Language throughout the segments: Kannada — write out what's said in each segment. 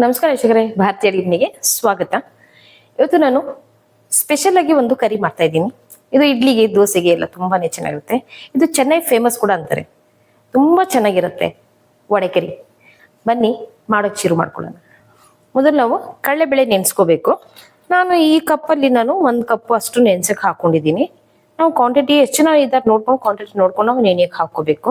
ನಮಸ್ಕಾರ ವೀಕ್ಷಕರೇ, ಭಾರತೀಯ ಇಡ್ನಿಗೆ ಸ್ವಾಗತ. ಇವತ್ತು ನಾನು ಸ್ಪೆಷಲ್ ಆಗಿ ಒಂದು ಕರಿ ಮಾಡ್ತಾ ಇದ್ದೀನಿ. ಇದು ಇಡ್ಲಿಗೆ, ದೋಸೆಗೆ ಎಲ್ಲ ತುಂಬಾನೇ ಚೆನ್ನಾಗಿರುತ್ತೆ. ಇದು ಚೆನ್ನೈ ಫೇಮಸ್ ಕೂಡ ಅಂತಾರೆ. ತುಂಬಾ ಚೆನ್ನಾಗಿರುತ್ತೆ ವಡೆ ಕರಿ. ಬನ್ನಿ, ಮಾಡೋಕೆ ಶುರು ಮಾಡ್ಕೊಳ್ಳೋಣ. ಮೊದಲು ನಾವು ಕಡಲೆಬೇಳೆ ನೆನೆಸ್ಕೋಬೇಕು. ನಾನು ಈ ಕಪ್ಪಲ್ಲಿ ನಾನು ಒಂದು ಕಪ್ ಅಷ್ಟು ನೆನ್ಸಕ್ ಹಾಕೊಂಡಿದ್ದೀನಿ. ನಾವು ಕ್ವಾಂಟಿಟಿ ಎಷ್ಟು ಜನ ಇದ್ದಾರೆ ನೋಡ್ಕೊಂಡು ಕ್ವಾಂಟಿಟಿ ನೋಡ್ಕೊಂಡು ನಾವು ನೆನೆಯಕ್ಕೆ ಹಾಕೋಬೇಕು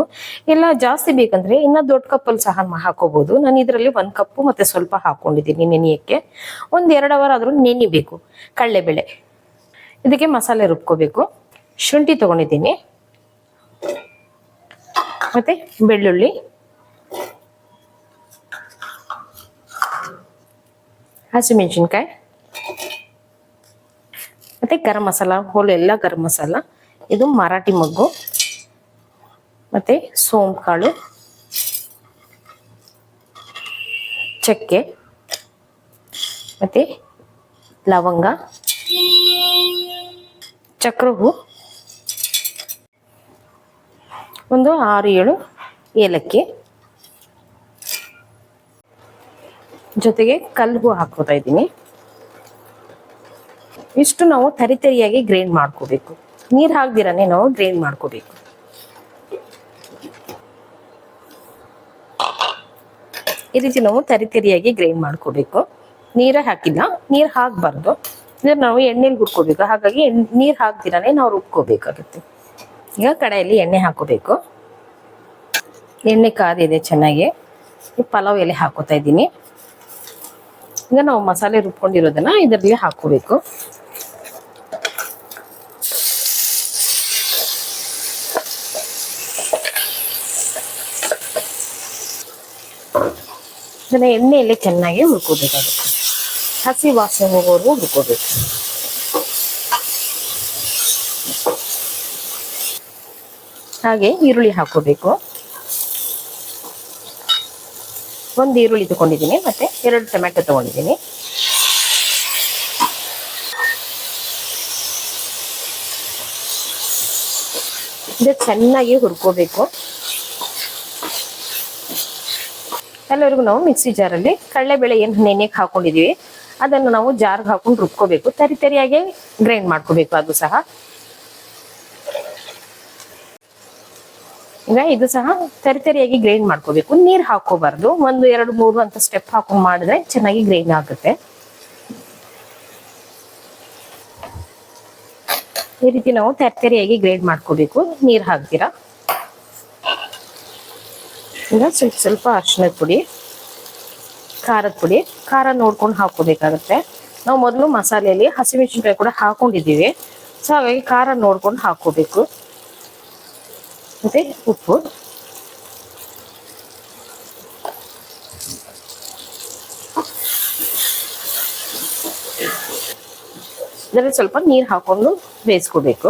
ಇಲ್ಲ ಜಾಸ್ತಿ ಬೇಕಂದ್ರೆ ಇನ್ನ ದೊಡ್ಡ ಕಪ್ಪಲ್ಲಿ ಸಹ ಹಾಕೋಬಹುದು ನಾನು ಇದರಲ್ಲಿ ಒಂದು ಕಪ್ಪು ಮತ್ತೆ ಸ್ವಲ್ಪ ಹಾಕೊಂಡಿದ್ದೀನಿ ನೆನೆಯಕ್ಕೆ ಒಂದ್ ಎರಡು ಅವರ್ ಆದ್ರೂ ನೆನಿಬೇಕು ಕಡಲೆಬೇಳೆ ಇದಕ್ಕೆ ಮಸಾಲೆ ರುಬ್ಕೋಬೇಕು. ಶುಂಠಿ ತಗೊಂಡಿದ್ದೀನಿ. ಮತ್ತೆ ಬೆಳ್ಳುಳ್ಳಿ. ಹಸಿಮೆಣಸಿನ್ಕಾಯಿ. ಮತ್ತೆ ಗರಂ ಮಸಾಲ, ಹೋಲ್ ಎಲ್ಲ ಗರಂ ಮಸಾಲ, ಇದು ಮರಾಠಿ ಮಗ್ಗು, ಮತ್ತೆ ಸೋಂಪು ಕಾಳು ಚಕ್ಕೆ, ಮತ್ತೆ ಲವಂಗ ಚಕ್ರ ಹೂ ಒಂದು ಆರು ಏಳು ಏಲಕ್ಕಿ. ಜೊತೆಗೆ ಕಲ್ಲು ಹಾಕೋತಾ ಇದ್ದೀನಿ. ಇಷ್ಟು ನಾವು ತರಿತರಿಯಾಗಿ ಗ್ರೈಂಡ್ ಮಾಡ್ಕೋಬೇಕು. ನೀರು ಹಾಕ್ದಿರಾನೆ ನಾವು ಗ್ರೈಂಡ್ ಮಾಡ್ಕೋಬೇಕು. ಈ ರೀತಿ ನಾವು ತರಿತರಿಯಾಗಿ ಗ್ರೈಂಡ್ ಮಾಡ್ಕೋಬೇಕು. ನೀರ ಹಾಕಿಲ್ಲ. ನೀರು ಹಾಕ್ಬಾರ್ದು. ಇದ್ರ ನಾವು ಎಣ್ಣೆಲಿ ಹುರ್ಕೋಬೇಕು. ಹಾಗಾಗಿ ನೀರು ಹಾಕ್ದಿರಾನೆ ನಾವು ರುಬ್ಕೋಬೇಕಾಗುತ್ತೆ. ಈಗ ಕಡೆಯಲ್ಲಿ ಎಣ್ಣೆ ಹಾಕೋಬೇಕು. ಎಣ್ಣೆ ಕಾದಿದೆ ಚೆನ್ನಾಗಿ. ಪಲಾವ್ ಎಲೆ ಹಾಕೋತಾ ಇದ್ದೀನಿ. ಈಗ ನಾವು ಮಸಾಲೆ ರುಬ್ಕೊಂಡಿರೋದನ್ನ ಇದರಲ್ಲಿ ಹಾಕೋಬೇಕು. ಇದನ್ನ ಎಣ್ಣೆಯಲ್ಲಿ ಚೆನ್ನಾಗಿ ಹುರ್ಕೋಬೇಕು ಹಸಿ ವಾಸನೆ ಹೋಗೋವರೆಗೂ ಹುರ್ಕೋಬೇಕು. ಹಾಗೆ ಈರುಳ್ಳಿ ಹಾಕೋಬೇಕು ಒಂದು ಈರುಳ್ಳಿ ತಗೊಂಡಿದ್ದೀನಿ, ಮತ್ತೆ ಎರಡು ಟೊಮೆಟೊ ತಗೊಂಡಿದ್ದೀನಿ. ಇದು ಚೆನ್ನಾಗಿ ಹುರ್ಕೋಬೇಕು. ಎಲ್ಲರಿಗೂ ನಾವು ಮಿಕ್ಸಿ ಜಾರಲ್ಲಿ ಕಡಲೆಬೇಳೆ ಏನು ನೆನೆಗೆ ಹಾಕೊಂಡಿದೀವಿ, ಅದನ್ನು ನಾವು ಜಾರ್ಗೆ ಹಾಕೊಂಡು ರುಬ್ಕೋಬೇಕು. ತರಿ ತರಿಯಾಗಿ ಗ್ರೈಂಡ್ ಮಾಡ್ಕೋಬೇಕು ಅದು ಸಹ. ಈಗ ಇದು ಸಹ ತರಿ ತರಿಯಾಗಿ ಗ್ರೈಂಡ್ ಮಾಡ್ಕೋಬೇಕು. ನೀರ್ ಹಾಕೋಬಾರ್ದು. ಒಂದು ಎರಡು ಮೂರು ಅಂತ ಸ್ಟೆಪ್ ಹಾಕೊಂಡು ಮಾಡಿದ್ರೆ ಚೆನ್ನಾಗಿ ಗ್ರೈಂಡ್ ಆಗುತ್ತೆ. ಈ ರೀತಿ ನಾವು ತರ್ತರಿಯಾಗಿ ಗ್ರೈಂಡ್ ಮಾಡ್ಕೋಬೇಕು. ನೀರ್ ಹಾಕ್ತೀರಾ? ಈಗ ಸ್ವಲ್ಪ ಅರಿಶಿನದ ಪುಡಿ, ಖಾರದ ಪುಡಿ, ಖಾರ ನೋಡ್ಕೊಂಡು ಹಾಕೋಬೇಕಾಗತ್ತೆ ನಾವು ಮೊದಲು ಮಸಾಲೆಯಲ್ಲಿ ಹಸಿಮೆಣಸಿನ್ಕಾಯಿ ಕೂಡ ಹಾಕೊಂಡಿದ್ದೀವಿ. ಸೊ ಹಾಗಾಗಿ ಖಾರ ನೋಡ್ಕೊಂಡು ಹಾಕೋಬೇಕು ಮತ್ತೆ ಉಪ್ಪು. ಇದರಲ್ಲಿ ಸ್ವಲ್ಪ ನೀರು ಹಾಕೊಂಡು ಬೇಯಿಸ್ಕೋಬೇಕು.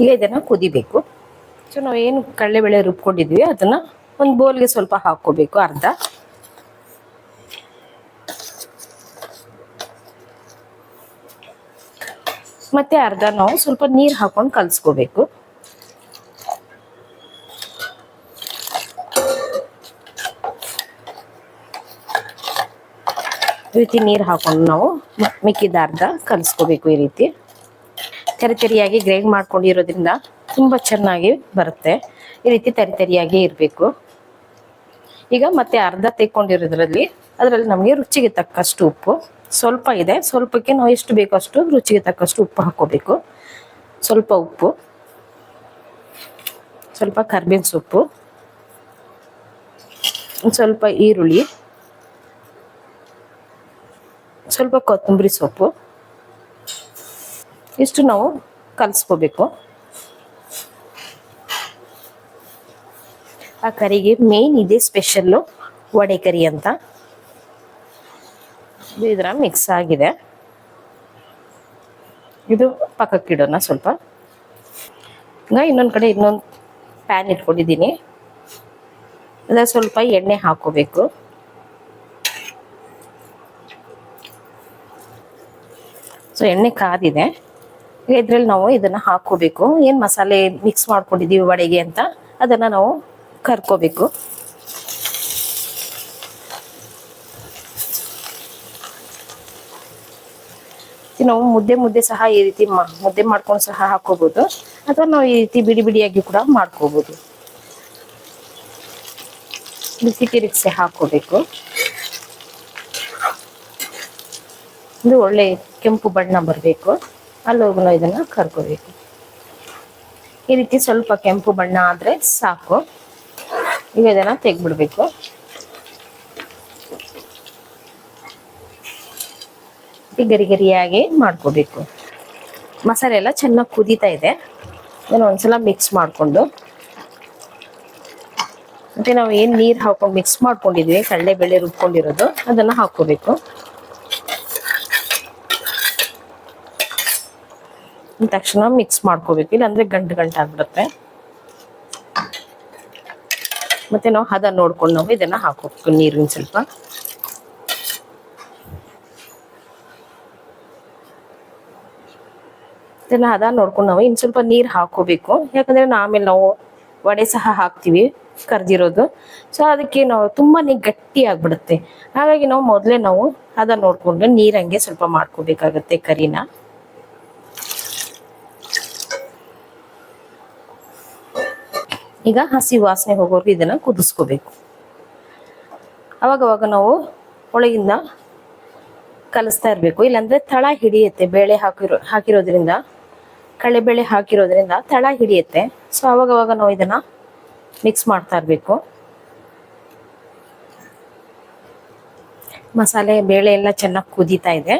ಈಗ ಇದನ್ನ ಕುದಿಬೇಕು. ಸೊ ನಾವು ಏನು ಕಡಲೆಬೇಳೆ ರುಬ್ಕೊಂಡಿದ್ವಿ, ಅದನ್ನ ಒಂದು ಬೋಲ್ಗೆ ಸ್ವಲ್ಪ ಹಾಕೋಬೇಕು ಅರ್ಧ. ಮತ್ತೆ ಅರ್ಧ ನಾವು ಸ್ವಲ್ಪ ನೀರು ಹಾಕೊಂಡು ಕಲ್ಸ್ಕೋಬೇಕು. ರೀತಿ ನೀರು ಹಾಕೊಂಡು ನಾವು ಮಿಕ್ಕಿದ ಅರ್ಧ ಕಲಿಸ್ಕೋಬೇಕು ಈ ರೀತಿ. ತರಿ ತರಿಯಾಗಿ ಗ್ರೈಂಡ್ ಮಾಡ್ಕೊಂಡಿರೋದ್ರಿಂದ ತುಂಬ ಚೆನ್ನಾಗಿ ಬರುತ್ತೆ. ಈ ರೀತಿ ತರಿ ತೆರೆಯಾಗಿ ಇರಬೇಕು. ಈಗ ಮತ್ತೆ ಅರ್ಧ ತೆಕ್ಕೊಂಡಿರೋದ್ರಲ್ಲಿ ಅದರಲ್ಲಿ ನಮಗೆ ರುಚಿಗೆ ತಕ್ಕಷ್ಟು ಉಪ್ಪು. ಸ್ವಲ್ಪ ಇದೆ. ಸ್ವಲ್ಪಕ್ಕೆ ನಾವು ಎಷ್ಟು ಬೇಕೋ ಅಷ್ಟು ರುಚಿಗೆ ತಕ್ಕಷ್ಟು ಉಪ್ಪು ಹಾಕೋಬೇಕು ಸ್ವಲ್ಪ ಉಪ್ಪು. ಸ್ವಲ್ಪ ಕರ್ಬೇವಿನ ಸೊಪ್ಪು. ಸ್ವಲ್ಪ ಈರುಳ್ಳಿ. ಸ್ವಲ್ಪ ಕೊತ್ತಂಬರಿ ಸೊಪ್ಪು. ಇಷ್ಟು ನಾವು ಕಲಿಸ್ಕೋಬೇಕು. ಆ ಕರಿಗೆ ಮೇನ್ ಇದೆ ಸ್ಪೆಷಲ್ಲು ವಡೆ ಕರಿ ಅಂತ. ಇದು ಇದರ ಮಿಕ್ಸ್ ಆಗಿದೆ. ಇದು ಪಕ್ಕಕ್ಕಿಡೋಣ ಸ್ವಲ್ಪ. ಇನ್ನೊಂದು ಕಡೆ ಇನ್ನೊಂದು ಪ್ಯಾನ್ ಇಟ್ಕೊಂಡಿದ್ದೀನಿ. ಅದ ಸ್ವಲ್ಪ ಎಣ್ಣೆ ಹಾಕೋಬೇಕು. ಸೊ ಎಣ್ಣೆ ಕಾದಿದೆ. ಇದ್ರಲ್ಲಿ ನಾವು ಇದನ್ನ ಹಾಕೋಬೇಕು ಏನ್ ಮಸಾಲೆ ಮಿಕ್ಸ್ ಮಾಡ್ಕೊಂಡಿದೀವಿ ವಡೆಗೆ ಅಂತ ಅದನ್ನ ನಾವು ಕರ್ಕೋಬೇಕು. ನಾವು ಮುದ್ದೆ ಮುದ್ದೆ ಸಹ ಈ ರೀತಿ ಮುದ್ದೆ ಮಾಡ್ಕೊಂಡು ಸಹ ಹಾಕೋಬಹುದು ಅಥವಾ ನಾವು ಈ ರೀತಿ ಬಿಡಿ ಬಿಡಿಯಾಗಿ ಕೂಡ ಮಾಡ್ಕೋಬಹುದು ಬಿಸಿ ತಿರುಗಿಸಿ ಹಾಕೋಬೇಕು ಇದು ಒಳ್ಳೆ ಕೆಂಪು ಬಣ್ಣ ಬರಬೇಕು. ಅಲ್ಲೋಗು ಇದನ್ನು ಕರ್ಕೋಬೇಕು. ಈ ರೀತಿ ಸ್ವಲ್ಪ ಕೆಂಪು ಬಣ್ಣ ಆದ್ರೆ ಸಾಕು. ಈಗ ಇದನ್ನ ತೆಗ್ದ್ಬಿಡ್ಬೇಕು. ಈ ಗರಿ ಗರಿಯಾಗಿ ಮಾಡ್ಕೋಬೇಕು. ಮಸಾಲೆ ಎಲ್ಲ ಚೆನ್ನಾಗಿ ಕುದೀತಾ ಇದೆ. ಇದನ್ನ ಒಂದ್ಸಲ ಮಿಕ್ಸ್ ಮಾಡಿಕೊಂಡು. ಮತ್ತೆ ನಾವು ಏನ್ ನೀರ್ ಹಾಕೊಂಡು ಮಿಕ್ಸ್ ಮಾಡ್ಕೊಂಡಿದ್ವಿ ಕಳ್ಳೆ ಬೇಳೆ ರುಬ್ಕೊಂಡಿರೋದು, ಅದನ್ನ ಹಾಕೋಬೇಕು ತಕ್ಷಣ ಮಿಕ್ಸ್ ಮಾಡ್ಕೋಬೇಕು. ಇಲ್ಲಾಂದ್ರೆ ಗಂಟು ಗಂಟು ಆಗ್ಬಿಡುತ್ತೆ. ಮತ್ತೆ ನಾವು ಹದ ನೋಡ್ಕೊಂಡು ನಾವು ಇದನ್ನ ಹಾಕೋಬೇಕು, ನೀರಿನ ಸ್ವಲ್ಪ. ಇದನ್ನ ಹದ ನೋಡ್ಕೊಂಡು ನಾವು ಇನ್ ಸ್ವಲ್ಪ ನೀರು ಹಾಕೋಬೇಕು. ಯಾಕಂದ್ರೆ ಆಮೇಲೆ ನಾವು ವಡೆ ಸಹ ಹಾಕ್ತಿವಿ, ಕರ್ದಿರೋದು. ಸೊ ಅದಕ್ಕೆ ನಾವು ತುಂಬಾನೇ ಗಟ್ಟಿ ಆಗ್ಬಿಡುತ್ತೆ. ಹಾಗಾಗಿ ನಾವು ಮೊದಲೇ ನಾವು ಹದ ನೋಡ್ಕೊಂಡು ನೀರಂಗೆ ಸ್ವಲ್ಪ ಮಾಡ್ಕೋಬೇಕಾಗತ್ತೆ ಕರಿನ. ಈಗ ಹಸಿ ವಾಸನೆ ಹೋಗೋರ್ಗು ಇದನ್ನ ಕುದಿಸ್ಕೋಬೇಕು. ಅವಾಗವಾಗ ನಾವು ಒಳಗಿಂದ ಕಲಿಸ್ತಾ ಇರಬೇಕು. ಇಲ್ಲಾಂದ್ರೆ ತಳ ಹಿಡಿಯುತ್ತೆ. ಬೇಳೆ ಹಾಕಿರೋ, ಹಾಕಿರೋದ್ರಿಂದ ಕಡಲೆಬೇಳೆ ಹಾಕಿರೋದ್ರಿಂದ ತಳ ಹಿಡಿಯುತ್ತೆ. ಸೊ ಅವಾಗವಾಗ ನಾವು ಇದನ್ನ ಮಿಕ್ಸ್ ಮಾಡ್ತಾ ಇರಬೇಕು. ಮಸಾಲೆ, ಬೇಳೆ ಎಲ್ಲ ಚೆನ್ನಾಗಿ ಕುದೀತಾ ಇದೆ.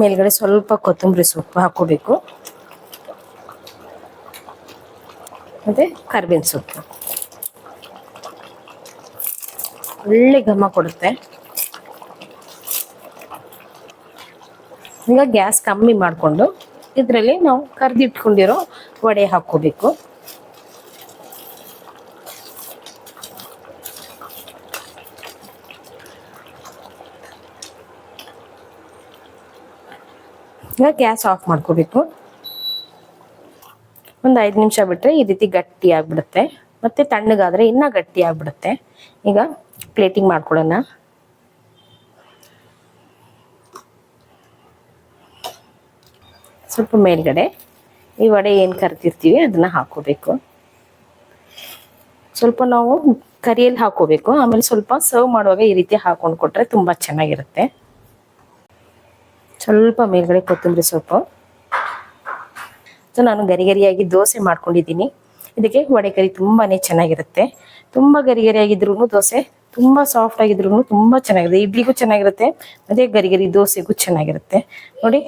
ಮೇಲ್ಗಡೆ ಸ್ವಲ್ಪ ಕೊತ್ತಂಬರಿ ಸೊಪ್ಪು ಹಾಕೋಬೇಕು ಮತ್ತೆ ಕರ್ಬೇವಿನ ಸೊಪ್ಪು. ಒಳ್ಳೆ ಘಮ ಕೊಡುತ್ತೆ. ಈಗ ಗ್ಯಾಸ್ ಕಮ್ಮಿ ಮಾಡಿಕೊಂಡು ಇದರಲ್ಲಿ ನಾವು ಕರ್ದಿಟ್ಕೊಂಡಿರೋ ವಡೆ ಹಾಕೋಬೇಕು ಈಗ ಗ್ಯಾಸ್ ಆಫ್ ಮಾಡ್ಕೋಬೇಕು. ಒಂದು ಐದು ನಿಮಿಷ ಬಿಟ್ಟರೆ ಈ ರೀತಿ ಗಟ್ಟಿ ಆಗಿಬಿಡುತ್ತೆ. ಮತ್ತೆ ತಣ್ಣಗಾದ್ರೆ ಇನ್ನ ಗಟ್ಟಿ ಆಗಿಬಿಡುತ್ತೆ. ಈಗ ಪ್ಲೇಟಿಂಗ್ ಮಾಡ್ಕೊಳ್ಳೋಣ. ಸ್ವಲ್ಪ ಮೇಲ್ಗಡೆ ಈ ವಡೆ ಏನು ಕರಿತಿರ್ತೀವಿ ಅದನ್ನು ಹಾಕೋಬೇಕು. ಸ್ವಲ್ಪ ನಾವು ಕರಿಯಲ್ಲಿ ಹಾಕೋಬೇಕು. ಆಮೇಲೆ ಸ್ವಲ್ಪ ಸರ್ವ್ ಮಾಡುವಾಗ ಈ ರೀತಿ ಹಾಕೊಂಡು ಕೊಟ್ಟರೆ ತುಂಬ ಚೆನ್ನಾಗಿರುತ್ತೆ. ಸ್ವಲ್ಪ ಮೇಲ್ಗಡೆ ಕೊತ್ತಂಬರಿ ಸೊಪ್ಪು. ಸೊ ನಾನು ಗರಿಗರಿಯಾಗಿ ದೋಸೆ ಮಾಡ್ಕೊಂಡಿದ್ದೀನಿ. ಇದಕ್ಕೆ ವಡೆಕರಿ ತುಂಬಾ ಚೆನ್ನಾಗಿರುತ್ತೆ. ತುಂಬಾ ಗರಿ ಗರಿಯಾಗಿದ್ರು ದೋಸೆ ತುಂಬಾ ಸಾಫ್ಟ್ ಆಗಿದ್ರು ತುಂಬಾ ಚೆನ್ನಾಗಿದೆ. ಇಡ್ಲಿಗೂ ಚೆನ್ನಾಗಿರುತ್ತೆ ಮತ್ತೆ ಗರಿಗರಿ ಗರಿ ದೋಸೆಗೂ ಚೆನ್ನಾಗಿರುತ್ತೆ. ನೋಡಿ.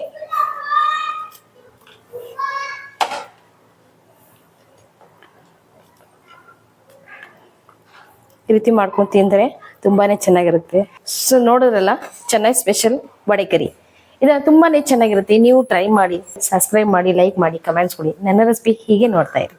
ಈ ರೀತಿ ಮಾಡ್ಕೊಂಡು ತಿಂದರೆ ತುಂಬಾನೇ ಚೆನ್ನಾಗಿರುತ್ತೆ. ಸೊ ನೋಡಿದ್ರಲ್ಲ, ಚೆನ್ನೈ ಸ್ಪೆಷಲ್ ವಡೆ ಇದು ತುಂಬಾನೇ ಚೆನ್ನಾಗಿರುತ್ತೆ. ನೀವು ಟ್ರೈ ಮಾಡಿ ಸಬ್ಸ್ಕ್ರೈಬ್ ಮಾಡಿ ಲೈಕ್ ಮಾಡಿ ಕಮೆಂಟ್ಸ್ ಕೊಡಿ. ನನ್ನ ರೆಸಿಪಿ ಹೀಗೆ ನೋಡ್ತಾ ಇರಿ.